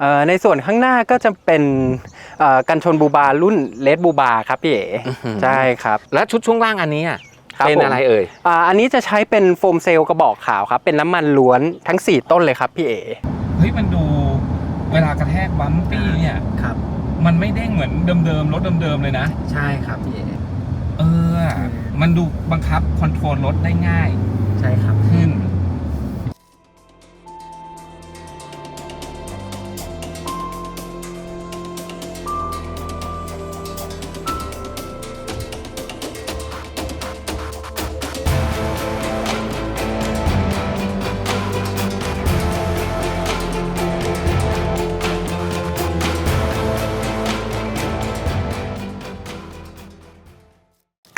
เอ่อในส่วนข้างหน้าก็จะเป็นเอ่อกันชนบูบารุ่นเลดบูบาครับพี่เอ๋อื้อหือใช่ครับ และชุดช่วงล่างอันนี้อะครับเป็นผมอะไรเอ่ยอ่าอันนี้จะใช้เป็นโฟมเซลล์กระบอกขาวครับ เป็นน้ำมันล้วนทั้ง 4 ต้นเลยครับพี่เอ๋เฮ้ยมันดูเวลากระแทกบัมปี้เนี่ยครับมันไม่เด้งเหมือนเดิมๆรถเดิมๆเลยนะ ใช่ครับพี่เอ๋เออ มันดูบังคับคอนโทรลรถได้ง่าย ใช่ครับขึ้น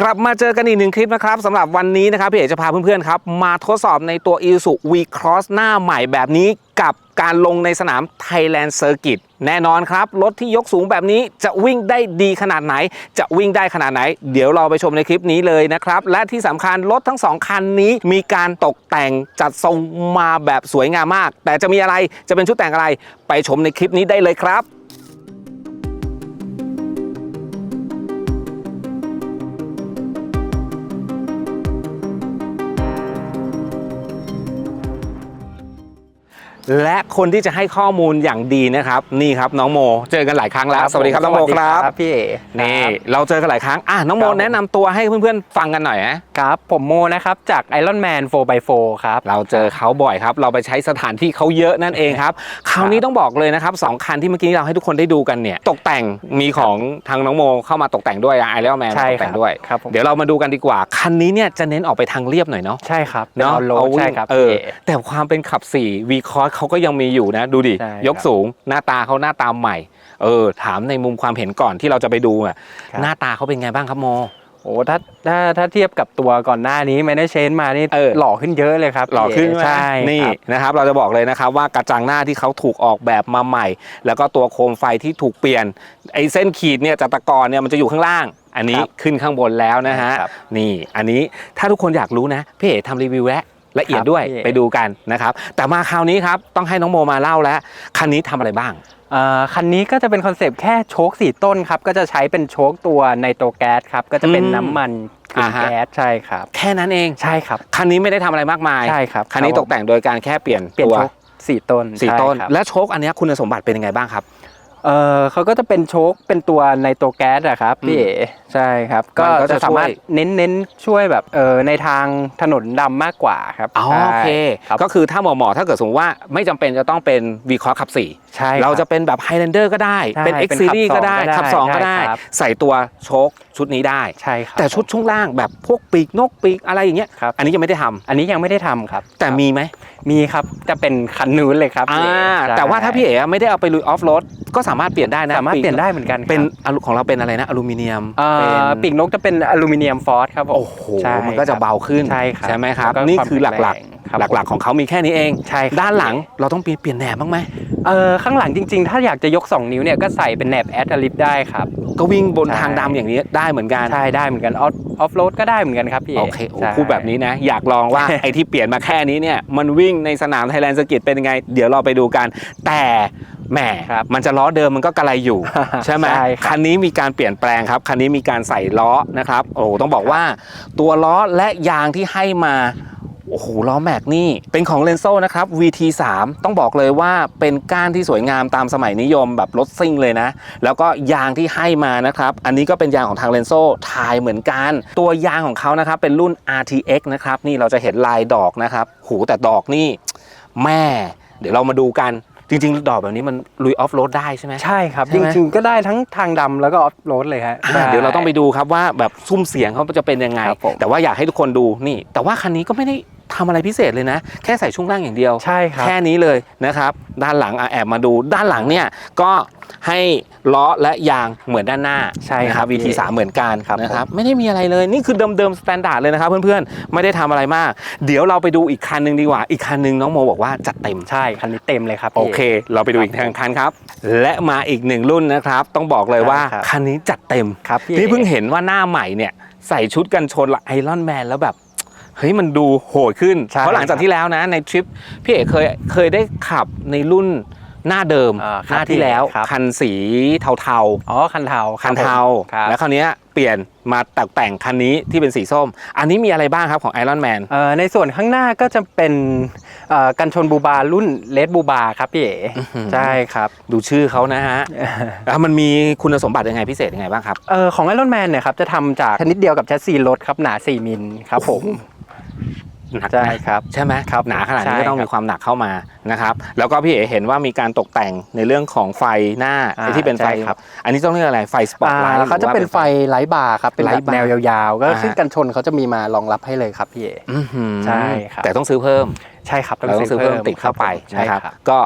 ลับมาเจอกันอีกหนึ่งคลิปนะครับสำหรับวันนี้นะครับพี่เอกจะพาเพื่อนๆครับมาทดสอบในตัว i s u V Cross หน้าใหม่แบบนี้กับการลงในสนาม Thailand Circuit แน่นอนครับ รถที่ยกสูงแบบนี้จะวิ่งได้ดีขนาดไหน จะวิ่งได้ขนาดไหน เดี๋ยวเราไปชมในคลิปนี้เลยนะครับ และที่สำคัญรถทั้งสองคันนี้มีการตกแต่งจัดทรงมาแบบสวยงามมาก แต่จะมีอะไรจะเป็นชุดแต่งอะไร ไปชมในคลิปนี้ได้เลยครับ และคนที่จะให้ข้อมูลอย่างดีนะครับ นี่ครับน้องโม เจอกันหลายครั้งแล้ว สวัสดีครับน้องโมครับพี่เอ๋นี่เราเจอกันหลายครั้งอะน้องโมครับผมแนะนำตัวให้เพื่อนๆฟังกันหน่อยนะครับ ผมโมนะครับจาก Iron Man 4x4 ครับเราเจอเขาบ่อยครับ เราไปใช้สถานที่เขาเยอะนั่นเองครับ คราวนี้ต้องบอกเลยนะครับสองคันที่เมื่อกี้เราให้ทุกคนได้ดูกันเนี่ยตกแต่งมีของทางน้องโมเข้ามาตกแต่งด้วยไอเลี้ยแมนใช่ตกครัแต่บงด้วยครับผมเดี๋ยวเรามาดูกันดีกว่า คันนี้เนี่ยจะเน้นออกไปทางเรียบหน่อยเนาะใช่ครับเนาะป็เอา all road วิ่ใช่งครับเออพี่แต่ความเป็นขับ4 V Cross เขาก็ยังมีอยู่นะดูดิ ใช่ครับยกสูงหน้าตาเขาหน้าตาใหม่ เออ ถามในมุมความเห็นก่อนที่เราจะไปดูอะครับ หน้าตาเขาเป็นไงบ้างครับโม โอ้ถ้าถ้าถ้าเทียบกับตัวก่อนหน้านี้ไม่ได้เชนมานี่เออ หล่อขึ้นเยอะเลยครับหล่อขึ้นพี่เใช่นี่ครับ นะครับ เราจะบอกเลยนะครับว่ากระจังหน้าที่เขาถูกออกแบบมาใหม่ แล้วก็ตัวโคมไฟที่ถูกเปลี่ยนไอ้เส้นขีดเนี่ยจากแตะกอนเนี่ยมันจะอยู่ข้างล่าง อันนี้ครับขึ้นข้างบนแล้วนะฮะครับ นี่ อันนี้ถ้าทุกคนอยากรู้นะพี่เอ๋ทำรีวิวแล้ว ละเอียดครับด้วยพี่เอ๋ไปดูกันนะครับ แต่มาคราวนี้ครับต้องให้น้องโมมาเล่าแล้วคันนี้ทำอะไรบ้างเอ่อคันนี้ก็จะเป็นคอนเซปต์แค่โชคสี่ต้นครับ ก็จะใช้เป็นโชคตัวไนโตรแก๊สครับ ก็จะเป็นอืมน้ำมันกึ่งอ่าฮะ แก๊สใช่ครับ แค่นั้นเองใช่ครับ คันนี้ไม่ได้ทำอะไรมากมายใช่ครับคันนี้ครับตกแต่งโดยการแค่เปลี่ยนเปลี่ยนตัวโชคสี่ต้นสี่ใช่ต้น ครับและโชคอันเนี้ยคุณสมบัติเป็นยังไงบ้างครับ เออเขาก็จะเป็นโชคเป็นตัวไนโตรแก๊สอะครับพี่เอ๋ใช่ครับ ก็มันก็จะจะสามารถช่วย เน้นเน้นช่วยแบบเออในทางถนนดำมากกว่าครับอ๋อใช่โอเคครับก็คือถ้าหมอหมอถ้าเกิดสมมติว่าไม่จำเป็นจะต้องเป็น V Cross ขับ4ใช่เราคบจะเป็นแบบ Highlander ก็ได้ ใช่เป็น X เป็นขับ Series ก็ได้สองก็ได้ขับ 2 ก็ได้ ใช่ครับ ใส่ตัวโชคชุดนี้ได้ ใช่ครับแต่ชุดช่วงล่างแบบพวกปีกนกปีกอะไรอย่างเงี้ย ครับอันนี้ยังไม่ได้ทำอันนี้ยังไม่ได้ทำครับแต่ครับมีไหม มีครับจะเป็นคันนู้นเลยครับอ่าพี่เอ๋ใช่แต่ว่าถ้าพี่เอ๋ไม่ได้เอาไปลุยออฟโรดก็สามารถเปลี่ยนได้นะสามารถปีกเปลี่ยนได้เหมือนกันครับเป็นอลูของเราเป็นอะไรนะอลูมิเนียมเอ่เป็นอปีกนกจะเป็นอลูมิเนียมฟอสครับผมโอ้โหใช่มันก็จะเบาขึ้นใช่ครับไหมครับแล้วก็นี่ความคือหลักแข็งแรงครับๆ หลักๆของเขามีแค่นี้เองใช่ครับด้านหลังเราต้องเปลี่ยนเปลี่ยนแหนบบ้างไหมเออข้างหลังจริง ๆ ถ้าอยากจะยก 2 นิ้วเนี่ยก็ใส่เป็นแหนบแอดลิฟได้ครับก็วิ่งบนใช่ทางดำอย่างนี้ได้เหมือนกันใช่ได้เหมือนกันออฟออฟโรดก็ได้เหมือนกันครับพี่โอเคโอ้ใช่พูดแบบนี้นะ อยากลองว่าไอ้ที่เปลี่ยนมาแค่นี้เนี่ยมันวิ่งในสนามไทยแลนด์สกิตเป็นยังไง เดี๋ยวเราไปดูกัน แต่แหมครับมันจะล้อเดิมมันก็กระไรอยู่ ใช่ไหมใช่ครับคันนี้มีการเปลี่ยนแปลงครับ คันนี้มีการใส่ล้อนะครับ โอ้โหต้องบอกว่า ตัวล้อและยางที่ให้มา โอ้โหล้อแม็กนี่ เป็นของเลนโซนะครับ VT3 ต้องบอกเลยว่าเป็นก้านที่สวยงามตามสมัยนิยมแบบรถซิ่งเลยนะ แล้วก็ยางที่ให้มานะครับ อันนี้ก็เป็นยางของทางเลนโซทายเหมือนกัน ตัวยางของเขานะครับเป็นรุ่น RTX นะครับ นี่เราจะเห็นลายดอกนะครับหูแต่ดอกนี่ แม่ เดี๋ยวเรามาดูกันจริงๆ ดอกแบบนี้มันลุยออฟโรดได้ใช่ไหมใช่ครับใช่จไหมริงๆ ก็ได้ทั้งทางดำแล้วก็ออฟโรดเลยฮะอ่าใช่เดี๋ยวเราต้องไปดูครับว่าแบบซุ้มเสียงเขาจะเป็นยังไงครับผมแต่ว่าอยากให้ทุกคนดูนี่ แต่ว่าคันนี้ก็ไม่ได้ ทำอะไรพิเศษเลยนะ แค่ใส่ช่วงล่างอย่างเดียว ใช่ครับ แค่นี้เลยนะครับ ด้านหลังอะแอบมาดู ด้านหลังเนี่ยก็ให้ล้อและยางเหมือนด้านหน้าใช่นะคครัรับบ VT3 เหมือนกันครับนะครับ ไม่ได้มีอะไรเลย นี่คือเดิมๆสแตนดาร์ดเลยนะครับเพื่อนๆ ไม่ได้ทำอะไรมาก เดี๋ยวเราไปดูอีกคันหนึ่งดีกว่า อีกคันหนึ่งน้องโมบอกว่าจัดเต็ม ใช่ คันนี้เต็มเลยครับ โอพี่เค เราไปดูอีกทางคันครับ และมาอีกหนึ่งรุ่นนะครับ ต้องบอกเลยว่าครับคันนี้จัดเต็มครับพี่นี่เพิ่งเห็นว่าหน้าใหม่เนี่ยใส่ชุดกันชนไอรอนแมนแล้วแบบ เฮ้ยมันดูโหดขึ้นใช่เพราะหลังจากที่แล้วนะในทริปพี่เอกเคยเคยได้ขับในรุ่นหน้าเดิมอ่าหครับน้าที่แล้วครับคันสีเทาอ๋อคันเทาๆคันเทาครับแล้วคราวเนี้ยเปลี่ยนมาแต่งแต่งคันนี้ที่เป็นสีส้ม อันนี้มีอะไรบ้างครับของ Iron Man เอ่อในส่วนข้างหน้าก็จะเป็นเอ่อกันชนบูบารุ่นเลดบูบาครับพี่เอ๋อื้อหือใช่ครับ ดูชื่อเขานะฮะแล้วมันมีคุณสมบัติยังไงพิเศษยังไงบ้างครับเอ่อของไอรอนแมนเนี่ยครับจะทำจากชนิดเดียวกับแชสซีรถครับหนา 4 มิลครับผม หนักใช่ไหมครับใช่ไหมครับหนาขนาดนี้ใช่ก็ต้องครับมีความหนักเข้ามานะครับ แล้วก็พี่เอ๋เห็นว่ามีการตกแต่งในเรื่องของไฟหน้าอ่าไอ้ที่เป็นไฟใช่ครับอันนี้ต้องเรียกอะไรไฟสปอตอ่าไลท์เขาจะเป็นไฟไลท์บาร์ครับเป็นไลแบท์บบาร์แนวยาวๆ ก็อ่าฮะซึ่งกันชนเขาจะมีมารองรับให้เลยครับพี่เอ๋อื้อหือใช่ครับแต่ต้องซื้อเพิ่มใช่ครับเราต้องซื้อเพิ่มติดเข้าไปใช่นะครับครับก็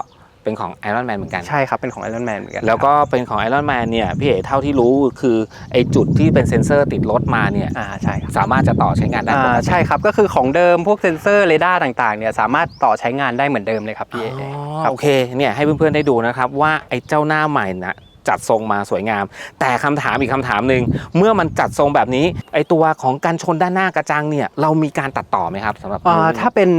เป็นของ Iron Man เหมือนกัน ใช่ครับ เป็นของไอรอนแมนเหมือนกัน แล้วก็เป็นของ Iron Man เนี่ยพี่เอ๋เท่าที่รู้คือไอ้จุดที่เป็นเซ็นเซอร์ติดรถมาเนี่ยอ่าใช่ครับสามารถจะต่อใช้งานได้ปอ่ากติใช่ครับ ก็คือของเดิมพวกเซ็นเซอร์เรดาร์ต่างๆเนี่ยสามารถต่อใช้งานได้เหมือนเดิมเลยครับพี่เอ๋อ๋อครับโอเคเนี่ยให้เพื่อนๆได้ดูนะครับว่าไอ้เจ้าหน้าใหม่นะจัดทรงมาสวยงาม แต่คำถามอีกคำถามหนึ่งเมื่อมันจัดทรงแบบนี้ ไอ้ตัวของการชนด้านหน้ากระจังเนี่ยเรามีการตัดต่อไหมครับสำหรับอ่าถ้าเป็น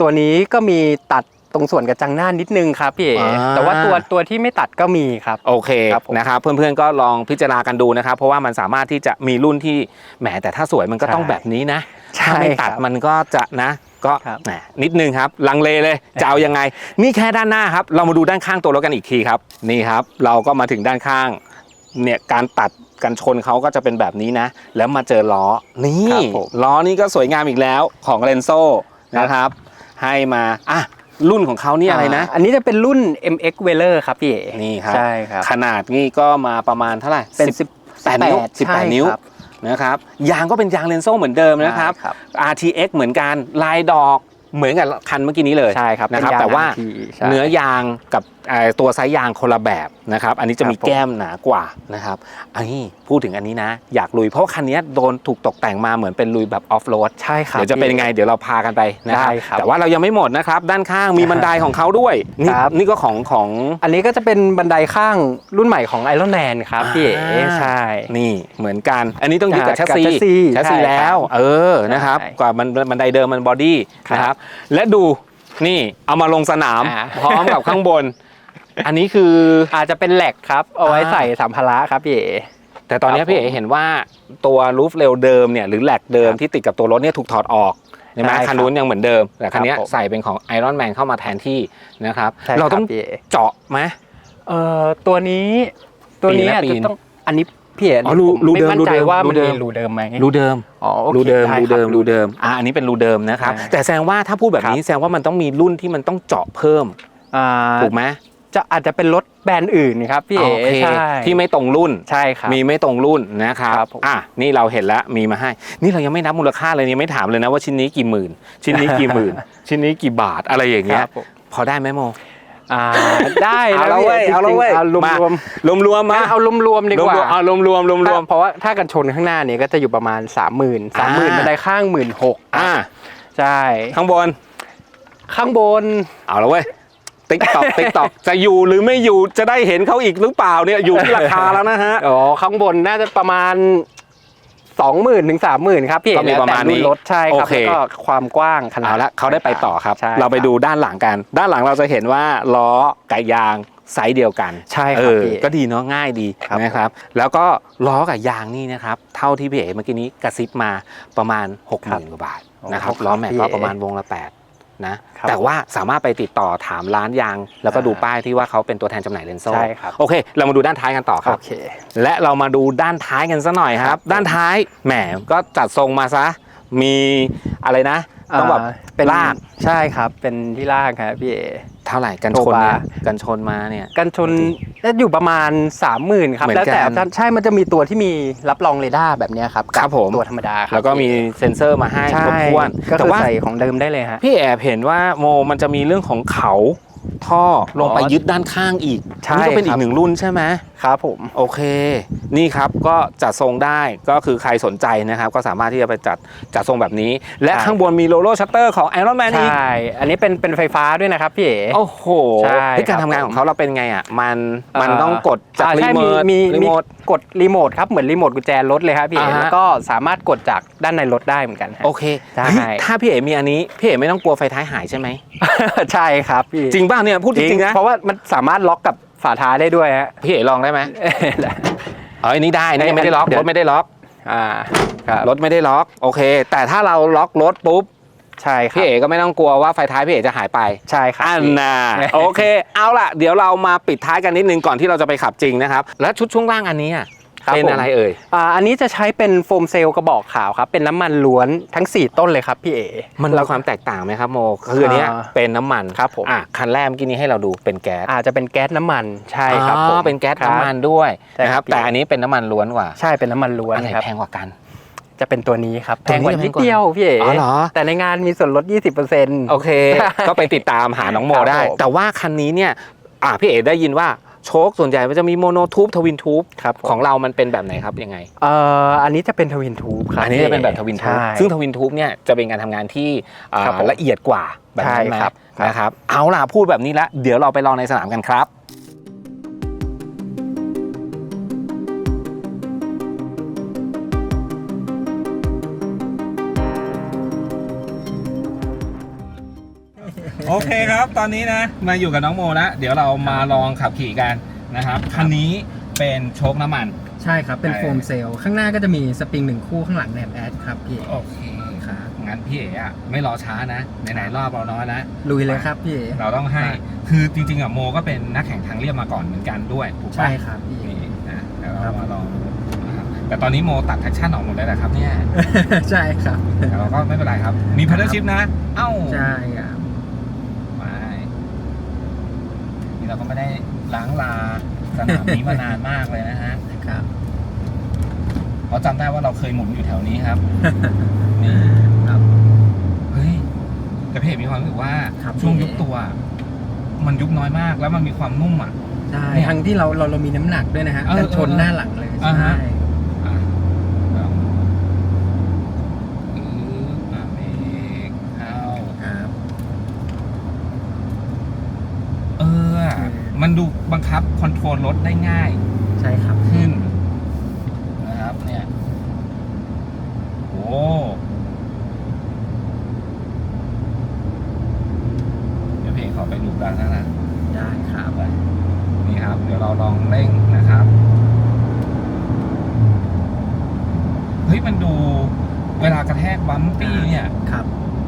ตัวนี้ก็มีตัด ตรงส่วนกระจังหน้านิดนึงครับพี่เอ๋อ่า แต่ว่าตัวตัวที่ไม่ตัดก็มีครับ โอเคครับผมนะครับเพื่อนๆก็ลองพิจารณากันดูนะครับ เพราะว่ามันสามารถที่จะมีรุ่นที่แหมแต่ถ้าสวยมันก็ต้องใช่แบบนี้นะใช่ถ้าไม่ตัดครับมันก็จะนะ ก็ครับ แหมนิดนึงครับลังเลเลยจะเอายังไง นี่แค่ด้านหน้าครับ เรามาดูด้านข้างตัวรถกันอีกทีครับนี่ครับ เราก็มาถึงด้านข้างเนี่ยการตัดกันชนเขาก็จะเป็นแบบนี้นะ แล้วมาเจอล้อนี่ครับผมล้อนี่ก็สวยงามอีกแล้วของเรนโซนะครับ ให้มาอะ รุ่นของเขานี่อะไรนะาอันนี้จะเป็นรุ่น MX w e l l e r ครับพี่เอ๋นี่ครับใช่ครับ ขนาดนี่ก็มาประมาณเท่าไหร่เป็นสิบ18นิ้วใช่18 นิ้วครับนะครับ ยางก็เป็นยางเลนโซ่เหมือนเดิมนะครับใช่ครับ RTX เหมือนกันลายดอกเหมือนกับคันเมื่อกี้นี้เลยใช่ครับนะครับเป็ยงแต่ว่า RT ใช่เนื้อยางกับเอ่อ ตัวไซส์ยางคนละแบบนะครับ อันนี้จะมีครับผมแก้มหนากว่านะครับ อันนี้พูดถึงอันนี้นะ อยากลุยเพราะว่าคันนี้โดนถูกตกแต่งมาเหมือนเป็นลุยแบบออฟโรดใช่ครับเดี๋ยวจะเป็นยังไงเดี๋ยวเราพากันไปนะครับได้ครับแต่ว่าเรายังไม่หมดนะครับ ด้านข้างมีบันไดของเขาด้วยนี่ครับนี่ก็ของของอันนี้ก็จะเป็นบันไดข้างรุ่นใหม่ของ Iron Man ครับพี่เอ๋อ่าใช่นี่เหมือนกัน อันนี้ต้องยึดกับอ่าแชสซีกับแชสซีแชสซีใช่แล้วครับเออนะครับใช่กว่ามันบันไดเดิมมันบอดี้ครับนะครับและดูนี่เอามาลงสนามอ่าพร้อมกับข้างบน อันนี้คืออาจจะเป็นแหลกครับ เอาไว้อ่าใส่สัมภาระครับพี่เอ๋แต่ตอนนี้ครับพี่เอ๋ผมเห็นว่าตัวรูฟเรลเดิมเนี่ยหรือแหลกเดิมครับที่ติดกับตัวรถเนี่ยถูกถอดออกใช่ไหมใช่ครับคันนู้นยังเหมือนเดิม แต่คันนี้ครับผมใส่เป็นของไอรอนแมนเข้ามาแทนที่นะครับใช่เราต้องคบพี่เอ๋เจาะไหมเอ่อตัวนี้ตัวนี้ปีนนะอาจปีจะนต้องอันนี้พี่เอ๋อ๋อรูผมรูไม่เดิมมั่นรูใจเดิมว่ารูมันเดิมีมรูเดิมไหมรูเดิมอ๋อโอเครูเดิมไครูบเดิมรูเดิมอะอันนี้เป็นรูเดิมนะครับใช่แต่แสดงว่าถ้าพูดแบบนี้ครับแสดงว่ามันต้องมีรุ่นที่มันต้องเจาะเพิ่มอ่าถูกไหม จะอาจจะเป็นรถแบรนด์อื่นครับพี่เอ๋โอเคใช่ที่ไม่ตรงรุ่นใช่ครับมีไม่ตรงรุ่นนะครับครับผมอะนี่เราเห็นแล้วมีมาให้ นี่เรายังไม่นับมูลค่าเลยยังไม่ถามเลยนะว่าชิ้นนี้กี่หมื่น ชิ้นนี้กี่หมื่น ชิ้นนี้กี่บาทอะไรอย่างเงี้ยครับผมพอได้ไหมโมอ่าได้เอานะละพี่เว้ยจริงๆเอาละเว้ยเอารวมมารวมรวมรวมๆมาเอารวมรวมๆดีกว่ารวมๆเอารวมรวมรวมรวมเพราะว่าถ้ากันชนข้างหน้าเนี่ยก็จะอยู่ประมาณ3 0 0 0 0 0 3 0 0 0 0บันไดข้าง1 6ื่นหกอ่าใช่ข้างบน ข้างบนเอาละเว้ย ติ๊กตอกติ๊กตอกจะอยู่หรือไม่อยู่จะได้เห็นเขาอีกหรือเปล่าเนี่ยอยู่ที่ราคาแล้วนะฮะอ๋อข้างบนน่าจะประมาณ20,000ถึง30,000ครับพี่ก็มีประมาณนี้แล้วแต่รุ่นรถใช่ครับโอเคแล้วก็ความกว้างขนาดเอาละเขาได้ไปต่อครับใช่เราไปคบดูด้านหลังกัน ด้านหลังเราจะเห็นว่าล้อกับยางไซส์เดียวกันใช่เอครับอพี่ก็ดีเนาะง่ายดีครับนะครับ แล้วก็ล้อกับยางนี่นะครับ เท่าที่พี่เอ๋เมื่อกี้นี้กระซิบมาประมาณ6 0 0 0 0กว่าบาทนะครับโอ้ล้อแม็กพี่ก็เอ๋ประมาณวงละ8 นะครับแต่ว่าสามารถไปติดต่อถามร้านยาง แล้วก็อ่าดูป้ายที่ว่าเขาเป็นตัวแทนจำหน่ายเลนโซ่ใช่ครับโอเค เรามาดูด้านท้ายกันต่อคโอรับเคและเรามาดูด้านท้ายกันซะหน่อยครับ ด้านท้ายแหมก็จัดทรงมาซะมีอะไรนะ ต้องแบบาเป็นลากใช่ครับ เป็นที่ลากครับพี่เอเท่าไหร่กันโทชนเนี่ยบากันชนมาเนี่ย กันชนน่าจะอยู่ประมาณ 30,000ครับเหมือนแล้วแต่กันใช่มันจะมีตัวที่มีรับรองเรดาร์แบบเนี้ยครับครับผมตัวธรรมดาครับแล้วก็มีเซ็นเซอร์มาให้ใช่ครบถ้วนก็แต่คือว่าใส่ของเดิมได้เลยฮะพี่แอบเห็นว่าโมมันจะมีเรื่องของเขาท่อลงไปอ๋อยึดด้านข้างอีกใช่นี่ก็เป็นอีครักบหนึ่งรุ่นใช่ไหมครับผมโอเค นี่ครับก็จัดทรงได้ก็คือใครสนใจนะครับ ก็สามารถที่จะไปจัดจัดทรงแบบนี้ และใช่ ข้างบนมีโลโล่ชัตเตอร์ของ Iron Man อีกใช่ อันนี้เป็นเป็นไฟฟ้าด้วยนะครับพี่เอ๋ โอ้โหใช่ที่การครับทำงานของเขาเราเป็นไงอะมันมันเอ่อ ต้องกดจากอ่ารีใช่โมทมีรีมีโมท กดรีโมทครับ เหมือนรีโมทกุญแจรถเลยครับพี่เอ๋อ่าฮะ แล้วก็สามารถกดจากด้านในรถได้เหมือนกันฮะ โอเคใช่ เฮ้ยถ้าพี่เอ๋มีอันนี้ พี่เอ๋ไม่ต้องกลัวไฟท้ายหายใช่ไหมใช่ครับพี่จริงป่ะเนี่ยพูดจริงๆนะเพราะว่ามันสามารถล็อกกับฝาท้ายได้ด้วยฮะ พี่เอ๋ลองได้ไหม เอ้ยนี่ได้นี่ยังไม่ได้ล็อกเดี๋ยวรถไม่ได้ล็อกอ่าครับรถไม่ได้ล็อกโอเค แต่ถ้าเราล็อกรถปุ๊บใช่ครัพี่บเอ๋ก็ไม่ต้องกลัวว่าไฟท้ายพี่เอ๋จะหายไปใช่ครับอันพี่น่ะโอเค เอาล่ะ เดี๋ยวเรามาปิดท้ายกันนิดนึงก่อนที่เราจะไปขับจริงนะครับ แล้วชุดช่วงล่างอันนี้อะ ครับเป็นผมอะไรเอ่ยอ่าอันนี้จะใช้เป็นโฟมเซลล์กระบอกขาวครับ เป็นน้ำมันล้วนทั้ง 4 ต้นเลยครับพี่เอ๋มันมีความแตกต่างไหมครับโมคืออันเนี้ยอ่าเป็นน้ำมันครับผมอะคันแรกเมื่อกี้นี้ให้เราดูเป็นแก๊สอาจจะเป็นแก๊สน้ำมันใช่ครับอ๋อผมเป็นแก๊สครับน้ำมันด้วยใช่นะคครัรับบแต่อันนี้เป็นน้ำมันล้วนกว่า ใช่เป็นน้ำมันล้วนอันไหนครับแพงกว่ากันจะเป็นตัวนี้ครับตัแพวงนี้กว่าจะแพนิงดกว่าเดียวพี่เอ๋อ๋อเหรอแต่ในงานมีส่วนลด 20%โอเค ก็ไปติดตามหาน้องโมครับได้ผมแต่ว่าคันนี้เนี่ยอะพี่เอ๋ได้ยินว่า โชคส่วนใหญ่มันจะมีโมโนทูบทวินทูบครับผม ของเรามันเป็นแบบไหนครับยังไง เอ่ออันนี้จะเป็นทวินทูบครับอันนี้จะเป็นแบบทวินทูบใช่ ซึ่งทวินทูบเนี่ยจะเป็นการทำงานที่อ่าครับผมละเอียดกว่าแบบนั้นใช่ไหมครับครับนะครับ เอาล่ะพูดแบบนี้แล้วเดี๋ยวเราไปลองในสนามกันครับ เคครับ ตอนนี้นะ มาอยู่กับน้องโมแล้วเดี๋ยวเรามาลองขับขี่กันนะครับคันนี้เป็นโชคน้ำมัน ใช่ครับ เป็นใช่โฟมเซลล์ข้างหน้าก็จะมีสปริงหนึ่งคู่ข้างหลังแหนบแอดครับพี่โอเคครับงั้นพี่เอ๋อะไม่รอช้านะไหนๆรอบเราน้อยนะลุยเลยครับพี่เราต้องให้ได้คือจริงๆอะโมก็เป็นนักแข่งทางเรียบมาก่อนเหมือนกันด้วยถูกปะใช่ครับพี่นี่นะเดี๋ยวครัเราบมาลองนะครับแต่ตอนนี้โมตัดแท็กชั่นออกหมดเลยนะครับเนี่ยใช่ครับแต่เราก็ไม่เป็นไรครับ มีพั d เ l ชิพนะ เอ้าใช่ครับ ไม่นี่ เราก็ไม่ได้ล้างลาสนามนี้มานานมากเลยนะฮะครับเพราะจำได้ว่าเราเคยหมุนอยู่แถวนี้ครับ นี่ครับ เฮ้ยแต่พี่เอกมีความรู้สึกว่าครับช่วงพี่ ยุบตัว มันยุบน้อยมากแล้วมันมีความนุ่มอะ ใช่เนี่ยทั้งที่เราเราเรามีน้ำหนักด้วยนะฮะเออกันชนเออหน้าหลังเลยอ่าฮะใช่อะลองอืออะเบรกเข้า ครับ เออ มันดูบังคับคอนโทรลรถได้ง่ายใช่ครับ ขึ้นนะครับเนี่ยโอ้เดี๋ยวเพลงขอไปดูด้านหน้านะได้ครับไปนี่ครับ เดี๋ยวเราลองเร่งนะครับ เฮ้ยมันดูเวลากระแทกบัมปี้เนี่ย ครับ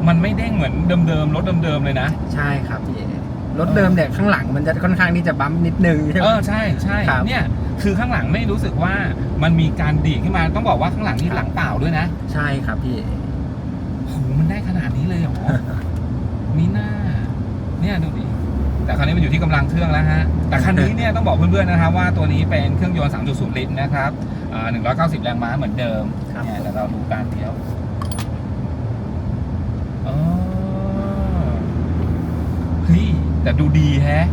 มันไม่เด้งเหมือนเดิมๆรถเดิมๆเลยนะ ใช่ครับพี่ รถเดิมเนี่ยข้างหลังมันจะค่อนข้างที่จะบัมป์นิดนึงใช่ไหมเออใช่ใช่ครับเนี่ยคือข้างหลังไม่รู้สึกว่ามันมีการดีดขึ้นมาต้องบอกว่าข้างหลังนี่หลังเปล่าด้วยนะ ใช่ครับพี่โหมันได้ขนาดนี้เลยเหรอมีหน้า เนี่ยดูดิแต่คราวนี้มันอยู่ที่กำลังเครื่องแล้วฮะ แต่คันนี้เนี่ยต้องบอกเพื่อนๆนะครับว่าตัวนี้เป็นเครื่องยนต์ 3.0 ลิตรนะครับอ่า190 แรงม้าเหมือนเดิมครับเนี่ยเดี๋ยวเราดูการเลี้ยวอ๋อเฮ้ย แต่ดูดีแฮะ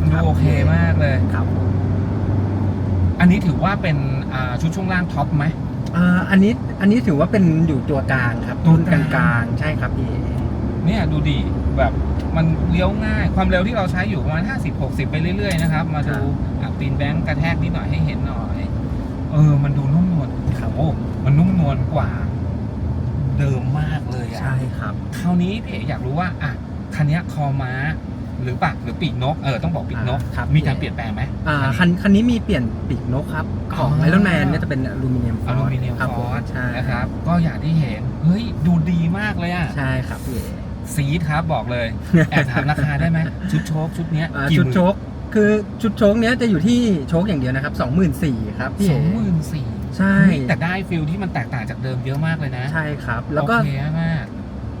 มันดูโอเคมากเลย ครับอันนี้ถือว่าเป็นอ่าชุดช่วงล่างท็อปไหม อ่าอันนี้อันนี้ถือว่าเป็นอยู่ตัวกลางครับตัวรุ่นกกลาลางงๆใช่ครับพี่ เนี่ยดูดีแบบมันเลี้ยวง่ายความเร็วที่เราใช้อยู่ประมาณ 50 60 ไปเรื่อยๆนะครับ มาดูอะตีนแบงค์กระแทกนิดหน่อยให้เห็นหน่อย เออ มันดูนุ่มนวลโอ้มันนุ่มนวลกว่า เดิมมากเลยอะ ใช่ครับ คราวนี้พี่เอกอยากรู้ว่าอะคันเนี้ยคอม้า หรือปากหรือปีกนกเออต้องบอกปีกนกอ่าครับ มีการเปลี่ยนแปลงไหม อ่าคันคันนี้มีเปลี่ยนปีกนกครับ ของอ๋อ ไอรอนแมนเนี่ยจะเป็นอลูมิเนียมฟออลูสมิเนียมครับฟผอมสใช่นะครับ ก็อย่างที่เห็น เฮ้ย ดูดีมากเลยอะใช่ครับพี่ซีดครับบอกเลย แอบถามราคาได้ไหมชุดโชคชุดเนี้ยอ่ากี่ชุดหมื่นโชคคือชุดโชคเนี้ยจะอยู่ที่โชคอย่างเดียวนะครับ24,000ครับพี่สองหมื่นสี่ใช่แต่ได้ฟิลที่มันแตกต่างจากเดิมเยอะมากเลยนะใช่ครับ แล้วก็โอเคมาก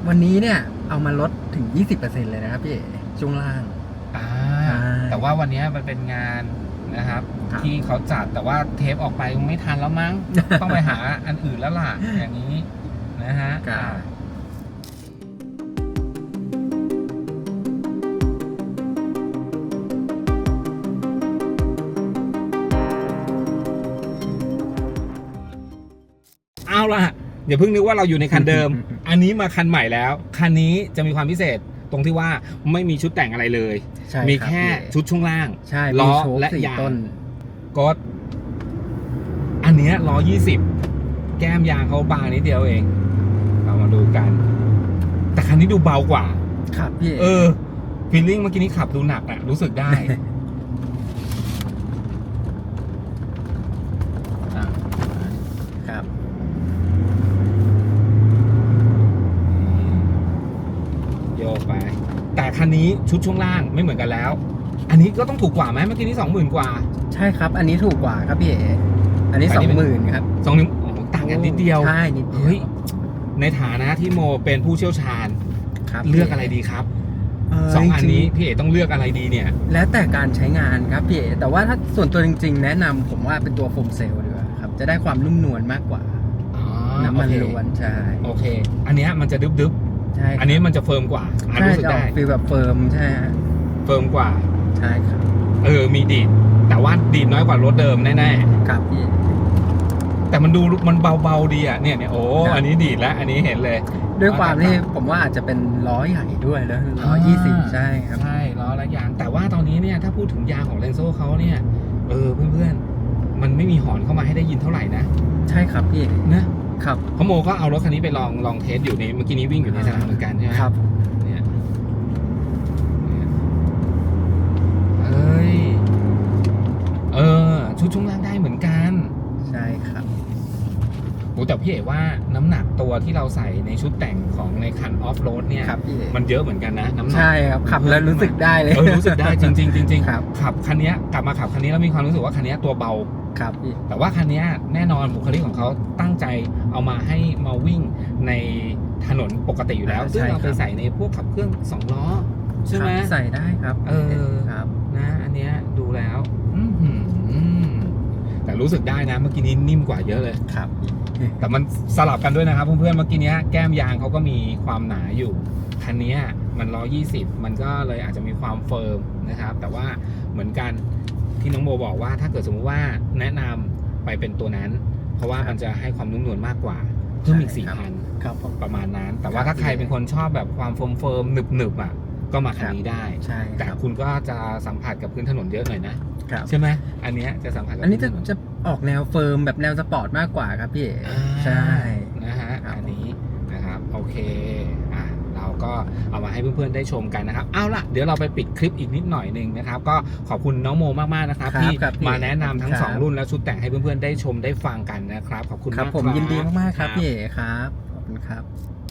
วันนี้เนี่ยเอามาลดถึง 20%เลยนะครับพี่ช่วงล่าง อ่าใช่แต่ว่าวันนี้มันเป็นงานนะครับ ครับ ที่เขาจัดแต่ว่าเทปออกไปไม่ทันแล้วมั้ง ต้องไปหาอันอื่นแล้วล่ะ อย่างนี้นะฮะครับอ่าล่ะอย่าเพิ่งนึกว่าเราอยู่ในคันเดิม อันนี้มาคันใหม่แล้ว คันนี้จะมีความพิเศษตรงที่ว่าไม่มีชุดแต่งอะไรเลย ใช่มีรับแค่พี่ชุดช่วงล่าง ใช่ล้อมีโชคและสี่ยาง ต้น ก็อันเนี้ร้อยี่สิบแก้มยางเขาบางนิดเดียวเอง เรามาดูกัน แต่คันนี้ดูเบากว่า ครับพี่เออฟีลลิ่งเมื่อกี้นี้ขับดูหนักอะรู้สึกได้ อะ ครับ โยกไป แต่ คันนี้ชุดช่วงล่างไม่เหมือนกันแล้ว อันนี้ก็ต้องถูกกว่าไหมเมื่อกี้นี้สองหมื่นกว่า ใช่ครับ อันนี้ถูกกว่าครับพี่เอ๋อันนี้อัสนอนี้งเป็นหมื่นครับสองนิ้วโอ้โหต่างกันนิดเดียวใช่นิดเดียวเฮ้ยในฐานะที่โมเป็นผู้เชี่ยวชาญครับเลือกอะไรดีครับเสองอันจริๆนี้พี่เอ๋ต้องเลือกอะไรดีเนี่ย แล้วแต่การใช้งานครับพี่เอ๋แต่ว่าถ้าส่วนตัวจริง ๆ แนะนำผมว่าเป็นตัวโฟมเซลล์ดีกว่าครับ จะได้ความนุ่มนวลมากกว่าอ๋อน้ำมันโอเคล้วนใช่โอเค อันเนี้ยมันจะดึบดึบ ใช่ๆอันนี้มันจะเฟิร์มกว่าอะใช่รู้สึกจะอได้อกฟีลแบบเฟิร์มใช่ฮะเฟิร์มกว่า ใช่ครับเออมีดีดแต่ว่าดีดน้อยกว่ารถเดิมแน่ครับพี่ ๆแต่มันดูมันเบาๆดีอะเนี่ยเนี่ยโอ้ครับ อันนี้ดีดแล้วอันนี้เห็นเลย ด้วยความที่ผมว่าอาจจะเป็นล้อใหญ่ด้วยแล้วล้อยี่สิบใช่ครับ ใช่ล้อและยางแต่ว่าตอนนี้เนี่ยถ้าพูดถึงยางของเลนโซเขาเนี่ยเออเพื่อนๆมันไม่มีหอนเข้ามาให้ได้ยินเท่าไหร่นะใช่ครับพี่นะ ครับเพราะโมก็เอารถคันนี้ไปลองลองเทสอยู่ในเมื่อกี้นี้วิ่งอยู่ในสนามเหมือนกันใช่ไหมครับเนี่ยเนี่ยเอ้ยเออชุดช่วงล่างได้เหมือนกัน ใช่ครับโอ้ แต่พี่เอ๋ว่าน้ำหนักตัวที่เราใส่ในชุดแต่งของในคันออฟโรดเนี่ย ครับพี่มันเยอะเหมือนกันนะ น้ำหนัก ใช่ครับขับแล้วรู้สึกได้เลย เออรู้สึกได้จริงๆจริงๆครับขับคันเนี้ยกลับมาขับคันนี้แล้วมีความรู้สึกว่าคันเนี้ยตัวเบา ครับพี่ แต่ว่าคันเนี้ยแน่นอนบุคลิกของเขาตั้งใจเอามาให้มาวิ่งในถนนปกติอยู่แล้วอ่าซึ่งใช่เราไปครับใส่ในพวกขับเครื่องสองล้อ ใช่ไหม ครับใส่ได้ครับเออ ครับ นะอันเนี้ยดูแล้วอื้อหือแต่รู้สึกได้นะเมื่อกี้นี้นิ่มกว่าเยอะเลย ครับพี่ แต่มันสลับกันด้วยนะครับเพื่อนๆเมื่อกี้เนี้ยแก้มยางเขาก็มีความหนาอยู่คันเนี้ยมัน120มันก็เลยอาจจะมีความเฟิร์มนะครับ แต่ว่าเหมือนกันที่น้องโมบอกว่าถ้าเกิดสมมติว่าแนะนำไปเป็นตัวนั้น เพราะว่ามันจะให้ความนุ่มนวลมากกว่าเพิ่มอีกใช่สี่ครับพันครับผมประมาณนั้น แต่ว่าครับถ้าใครเป็นคนชอบแบบความเฟิร์มเฟิร์มหนึบหนึบๆอะก็มาคันนี้ได้ใช่แต่ครับคุณก็จะสัมผัสกับพื้นถนนเยอะหน่อยนะครับใช่ไหมอันเนี้ยจะสัมผัสกับอันนี้จะพื้ถจะ ออกแนวเฟิร์มแบบแนวสปอร์ตมากกว่าครับพี่อ่าใช่นะฮะครับอันนี้นะครับ โอเคอะเราก็เอามาให้เพื่อนๆได้ชมกันนะครับ เอาล่ะ เดี๋ยวเราไปปิดคลิปอีกนิดหน่อยหนึ่งนะครับ ก็ขอบคุณน้องโมมากๆนะครับครับที่ครับพี่มาแนะนำทั้งครับสองรุ่นและชุดแต่งให้เพื่อนๆได้ชมได้ฟังกันนะครับ ขอบคุณครับมากผมยินดีมากๆครับบพี่เอ๋ครับขอบคุณครับ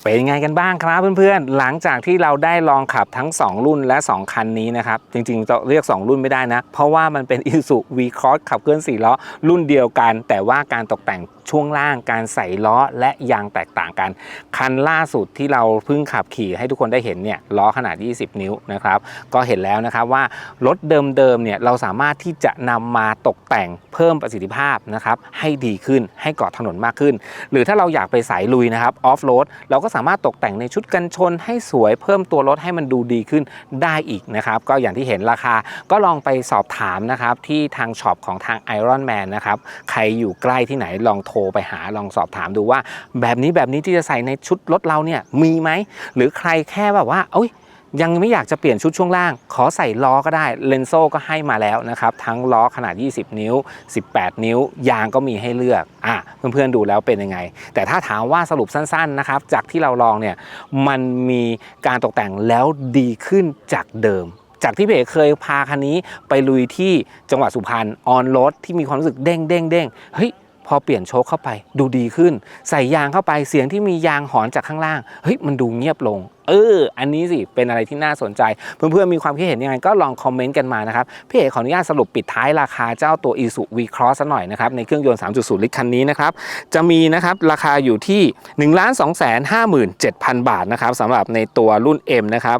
เป็นยังไงกันบ้างครับเพื่อนๆ หลังจากที่เราได้ลองขับทั้ง 2 รุ่นและ 2 คันนี้นะครับ จริงๆจะเรียก 2 รุ่นไม่ได้นะ เพราะว่ามันเป็น i s u V Cross ขับเคลื่อน4ล้อ รุ่นเดียวกัน แต่ว่าการตกแต่งช่วงล่างการใส่ล้อและยางแตกต่างกัน คันล่าสุดที่เราเพิ่งขับขี่ให้ทุกคนได้เห็นเนี่ยล้อขนาด 20 นิ้วนะครับ ก็เห็นแล้วนะครับว่ารถเดิมๆเนี่ยเราสามารถที่จะนำมาตกแต่งเพิ่มประสิทธิภาพนะครับให้ดีขึ้นให้เกาะถนนมากขึ้น หรือถ้าเราอยากไปสายลุยนะครับออฟโรดเราก็สามารถตกแต่งในชุดกันชนให้สวยเพิ่มตัวรถให้มันดูดีขึ้นได้อีกนะครับก็อย่างที่เห็นราคาก็ลองไปสอบถามนะครับที่ทางช็อปของทาง Iron Man นะครับใครอยู่ใกล้ที่ไหนลองโทรไปหาลองสอบถามดูว่า แบบนี้แบบนี้ที่จะใส่ในชุดรถเราเนี่ยมีไหมหรือใครแค่แบบว่าเอ้ย ยังไม่อยากจะเปลี่ยนชุดช่วงล่าง ขอใส่ล้อก็ได้เลนโซ่ก็ให้มาแล้วนะครับ ทั้งล้อขนาด 20 นิ้ว 18 นิ้ว ยางก็มีให้เลือกอะเพื่อนๆดูแล้วเป็นยังไง แต่ถ้าถามว่าสรุปสั้นๆนะครับ จากที่เราลองเนี่ยมันมีการตกแต่งแล้วดีขึ้นจากเดิมจากที่พี่เอกเคยพาคันนี้ไปลุยที่จังหวัดสุพรรณออนรถที่มีความรู้สึกเด้งเด้งเด้งเฮ้ย พอเปลี่ยนโชคเข้าไป ดูดีขึ้น ใส่ยางเข้าไปเสียงที่มียางหอนจากข้างล่างเฮ้ยมันดูเงียบลง เออ อันนี้สิเป็นอะไรที่น่าสนใจ เพื่อนๆมีความคิดเห็นยังไงก็ลองคอมเมนต์กันมานะครับพี่เอกขออนุญาตสรุปปิดท้ายราคาเจ้าตัว i s u V Cross ซะหน่อยนะครับในเครื่องยนต์ 3.0 ลิตรคันนี้นะครับจะมีนะครับราคาอยู่ที่ 1 2 5 7 0 0 0 บาทนะครับสำหรับในตัวรุ่น M นะครับ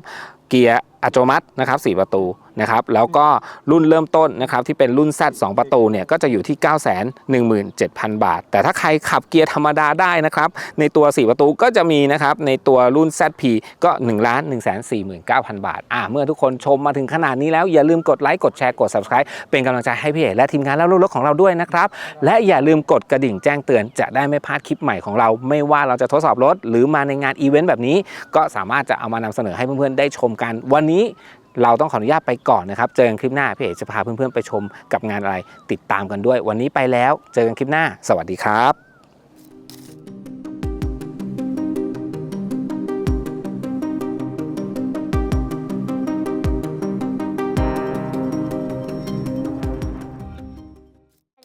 เกียร์อัตโนมัตินะครับ4ประตู นะครับแล้วก็รุ่นเริ่มต้นนะครับที่เป็นรุ่น Z 2 ประตูเนี่ยก็จะอยู่ที่ 9 1 7 0 0 บาท แต่ถ้าใครขับเกียร์ธรรมดาได้นะครับในตัว 4 ประตูก็จะมีนะครับในตัวรุ่น ZP ก็1 1 4 9 0 0 0 บาทอ่าเมื่อทุกคนชมมาถึงขนาดนี้แล้วอย่าลืมกดไลค์กดแชร์กด subscribe เป็นกำลังใจให้พี่เอกและทีมงานแล้วรถของเราด้วยนะครับและอย่าลืมกดกระดิ่งแจ้งเตือนจะได้ไม่พลาดคลิปใหม่ของเรา ไม่ว่าเราจะทดสอบรถหรือมาในงานอีเวนต์แบบนี้ ก็สามารถจะเอามานำเสนอให้เพื่อนๆได้ชมกันวันนี้ เราต้องขออนุญาตไปก่อนนะครับ เจอกันคลิปหน้าพี่เอกจะพาเพื่อนๆไปชมกับงานอะไรติดตามกันด้วย วันนี้ไปแล้ว เจอกันคลิปหน้า สวัสดีครับ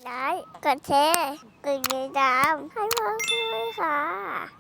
ไลค์กดแชร์กดติดตามให้พ่อด้วยค่ะ